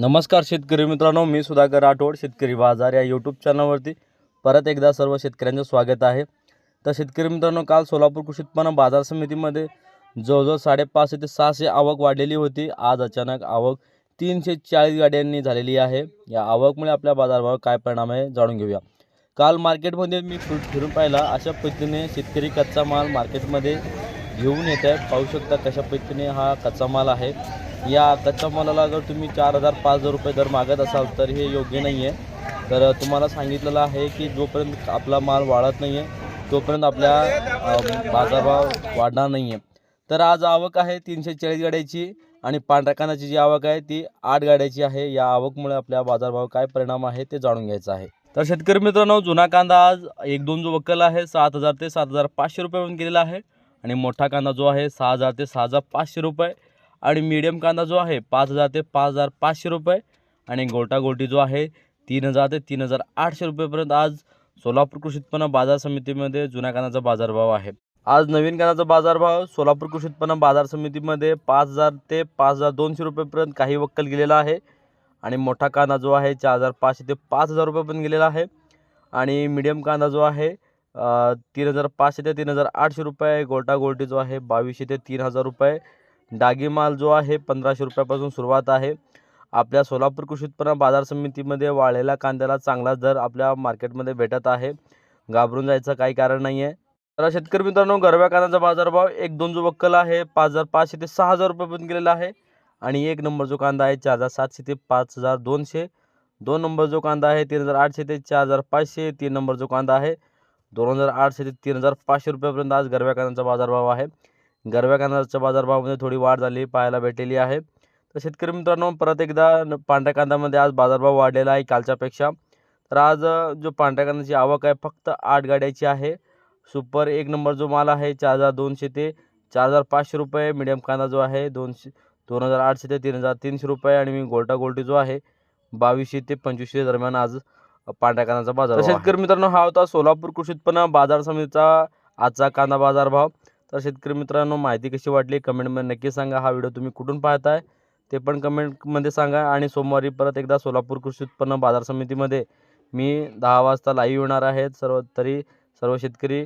नमस्कार शेतकरी मित्रांनो मी सुधाकर राठोड शेतकरी बाजार या यूट्यूब चॅनलवरती परत एकदा सर्व शेतकऱ्यांचं स्वागत आहे. तर शेतकरी मित्रांनो काल सोलापूर कृषी उत्पन्न बाजार समितीमध्ये जवळजवळ साडेपाचशे ते सहाशे आवक वाढलेली होती. आज अचानक आवक तीनशे चाळीस गाड्यांनी झालेली आहे. या आवकमुळे आपल्या बाजारभावावर काय परिणाम आहे जाणून घेऊया. काल मार्केटमध्ये मी फिर फिरून पाहिला अशा पद्धतीने शेतकरी कच्चा माल मार्केटमध्ये घेऊन येत आहे पाहू शकता कशा पद्धतीने हा कच्चा माल आहे. या कच्च्या मालाला जर तुम्ही चार हजार पाच हजार रुपये दर मागत असाल तर हे योग्य नाही आहे तर तुम्हाला सांगितलेलं आहे की जोपर्यंत आपला माल वाढत नाही आहे तोपर्यंत आपल्या बाजारभाव वाढणार नाही आहे तर आज आवक आहे तीनशे चाळीस गाड्याची आणि पांढऱ्या कानाची जी आवक आहे ती आठ गाड्याची आहे. या आवकमुळे आपल्या बाजारभाव काय परिणाम आहे ते जाणून घ्यायचं आहे. तर शेतकरी मित्रांनो जुना कांदा आज एक दोन जो वक्कल आहे सात हजार ते सात हजार पाचशे रुपयापर्यंत गेलेला आहे. आणि मोठा कांदा जो आहे सहा हजार ते सहा हजार पाचशे रुपये. आणि मीडियम कांदा जो आहे पाच हजार ते पाच हजार पाचशे रुपये. आणि गोटागोटी जो आहे तीन हजार ते तीन हजार आठशे रुपयेपर्यंत आज सोलापूर कृषी उत्पन्न बाजार समितीमध्ये जुन्या कांद्याचा बाजारभाव आहे. आज नवीन कांद्याचा बाजारभाव सोलापूर कृषी उत्पन्न बाजार समितीमध्ये पाच हजार ते पाच हजार दोनशे रुपयेपर्यंत काही वक्कल गेलेला आहे. आणि मोठा कांदा जो आहे चार हजार पाचशे ते पाच हजार रुपयेपर्यंत गेलेला आहे. आणि मीडियम कांदा जो आहे तीन हजार पाचशे ते तीन हजार आठशे रुपये. गोल्टा गोल्टी जो आहे बावीसशे ते तीन हजार रुपये. डागी माल जो आहे पंधराशे रुपयापासून सुरुवात आहे. आपल्या सोलापूर कृषी उत्पन्न बाजार समितीमध्ये वाळलेल्या कांद्याला चांगला दर आपल्या मार्केटमध्ये भेटत आहे. घाबरून जायचं काही कारण नाही आहे तर शेतकरी मित्रांनो गरव्या कांद्याचा बाजारभाव एक दोन जो वक्कल आहे पाच हजार पाचशे ते सहा हजार रुपयापर्यंत गेलेला आहे. आणि एक नंबर जो कांदा आहे चार हजार सातशे ते पाच हजार दोनशे. दोन नंबर जो कांदा आहे तीन हजार आठशे ते चार हजार पाचशे. तीन नंबर जो कांदा आहे दोन हजार आठशे ते तीन हजार पाचशे रुपयापर्यंत आज गरव्या कांद्याचा बाजारभाव आहे. गरव्या कांद्याच्या बाजारभावामध्ये थोडी वाढ झाली पाहायला भेटलेली आहे. तर शेतकरी मित्रांनो परत एकदा पांढऱ्या कांद्यामध्ये आज बाजारभाव वाढलेला आहे कालच्यापेक्षा. तर आज जो पांढऱ्या कांद्याची आवक आहे फक्त आठ गाड्याची आहे. सुपर एक नंबर जो माल आहे चार हजार दोनशे ते चार हजार पाचशे रुपये. मिडियम कांदा जो आहे दोनशे दोन हजार आठशे ते तीन हजार तीनशे रुपये. आणि मी गोल्टा गोल्टी जो आहे बावीसशे ते पंचवीसशे दरम्यान आज पांढऱ्या कांद्याचा बाजार शेतकरी मित्रांनो हा होता सोलापूर कृषी उत्पन्न बाजार समितीचा आजचा कांदा बाजार भाव तर शेतकरी मित्रांनो माहिती कशी वाटली? कमेंटमध्ये नक्की सांगा. हा व्हिडिओ तुम्ही कुठून पाहताय? ते पण कमेंटमध्ये सांगा. आणि सोमवारी परत एकदा सोलापूर कृषी उत्पन्न बाजार समितीमध्ये मी दहा वाजता लाईव्ह येणार आहेत सर्व तरी सर्व शेतकरी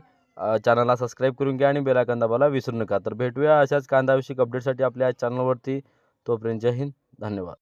चॅनलला सबस्क्राईब करून घ्या आणि बेलायकन दाबायला विसरू नका. तर भेटूया अशाच कांदाविषयक अपडेटसाठी आपल्या चॅनलवरती तोपर्यंत जय हिंद. धन्यवाद.